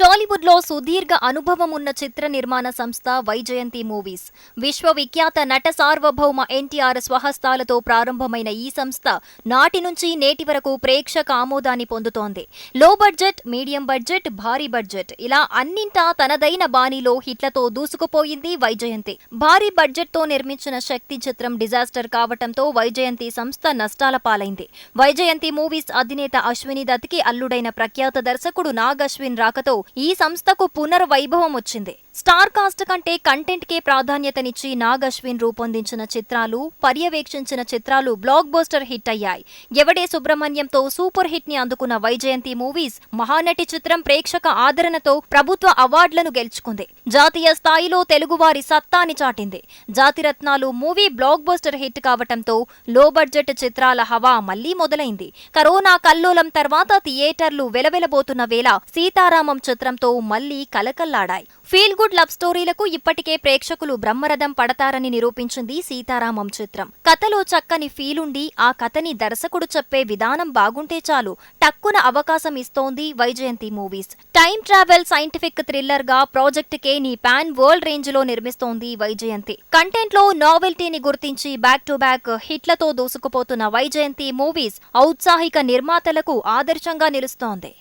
టాలీవుడ్లో సుదీర్ఘ అనుభవం ఉన్న చిత్ర నిర్మాణ సంస్థ వైజయంతి మూవీస్. విశ్వవిఖ్యాత నట సార్వభౌమ ఎన్టీఆర్ స్వహస్తాలతో ప్రారంభమైన ఈ సంస్థ నాటి నుంచి నేటి వరకు ప్రేక్షక ఆమోదాన్ని పొందుతోంది. లో బడ్జెట్ మీడియం బడ్జెట్ భారీ బడ్జెట్ ఇలా అన్నింటా తనదైన బాణీలో హిట్లతో దూసుకుపోయింది వైజయంతి. భారీ బడ్జెట్తో నిర్మించిన శక్తి చిత్రం డిజాస్టర్ కావటంతో వైజయంతి సంస్థ నష్టాల పాలైంది. వైజయంతి మూవీస్ అధినేత అశ్విని దత్కి అల్లుడైన ప్రఖ్యాత దర్శకుడు నాగ్ అశ్విన్ రాకతో ఈ సంస్థకు పునర్వైభవం వచ్చింది. స్టార్ కాస్ట్ కంటే కంటెంట్ కే ప్రాధాన్యతనిచ్చి నాగ్ అశ్విన్ రూపొందించిన చిత్రాలు పర్యవేక్షించిన చిత్రాలు బ్లాక్ బోస్టర్ హిట్ అయ్యాయి. ఎవడే సుబ్రహ్మణ్యంతో సూపర్ హిట్ని అందుకున్న వైజయంతి మూవీస్ మహానటి చిత్రం ప్రేక్షక ఆదరణతో ప్రభుత్వ అవార్డులను గెలుచుకుంది. జాతీయ స్థాయిలో తెలుగువారి సత్తాని చాటింది. Jathiratnalu movie blockbuster hit కావటంతో లో బడ్జెట్ చిత్రాల హవా మళ్ళీ మొదలైంది. కరోనా కల్లోలం తర్వాత థియేటర్లు వెలవెలబోతున్న వేళ సీతారామం చిత్రంతో మళ్ళీ కలకల్లాడాయి. ఫీల్ గుడ్ లవ్ స్టోరీలకు ఇప్పటికే ప్రేక్షకులు బ్రహ్మరథం పడతారని నిరూపించింది సీతారామం చిత్రం. కథలో చక్కని ఫీలుండి ఆ కథని దర్శకుడు చెప్పే విధానం బాగుంటే చాలు టక్కున అవకాశం ఇస్తోంది Vyjayanthi movies. Time travel scientific థ్రిల్లర్గా project K నీ పాన్ వరల్డ్ రేంజ్లో నిర్మిస్తోంది వైజయంతి. కంటెంట్లో నావెల్టీని గుర్తించి బ్యాక్ టు బ్యాక్ హిట్లతో దూసుకుపోతున్న వైజయంతి మూవీస్ ఔత్సాహిక నిర్మాతలకు ఆదర్శంగా నిలుస్తోంది.